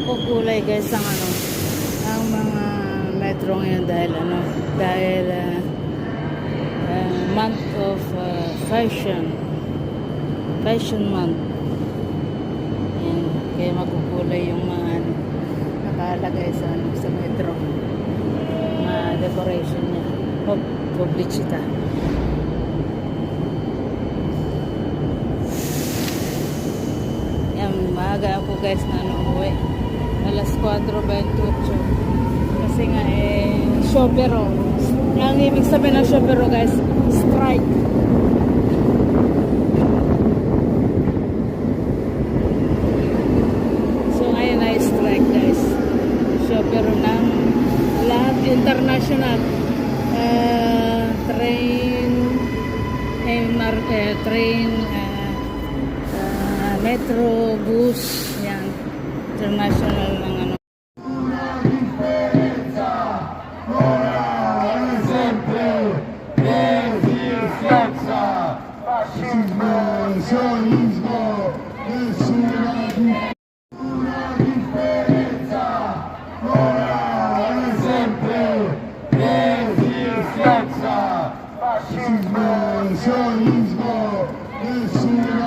makukulay guys ang ano, ang mga metro ngayon dahil ano, dahil ah, ah, month of ah, fashion. Fashion month. Yan, kaya makukulay yung mga ano, nakalagay sa ano, sa metro. Mga decoration niya. Pub publicita. Maaga ako guys na ano, umuwi. Alas 4.28. Kasi nga eh, shopero. Ang ibig sabihin ng shopero guys, strike. So ngayon ay strike guys. Shopero ng lahat international. Uh, train, eh, mar, eh, train, ah, ah, metro, bus, yan. International ng fascismo, el sionismo es una diferencia. Fascismo, sionismo, es una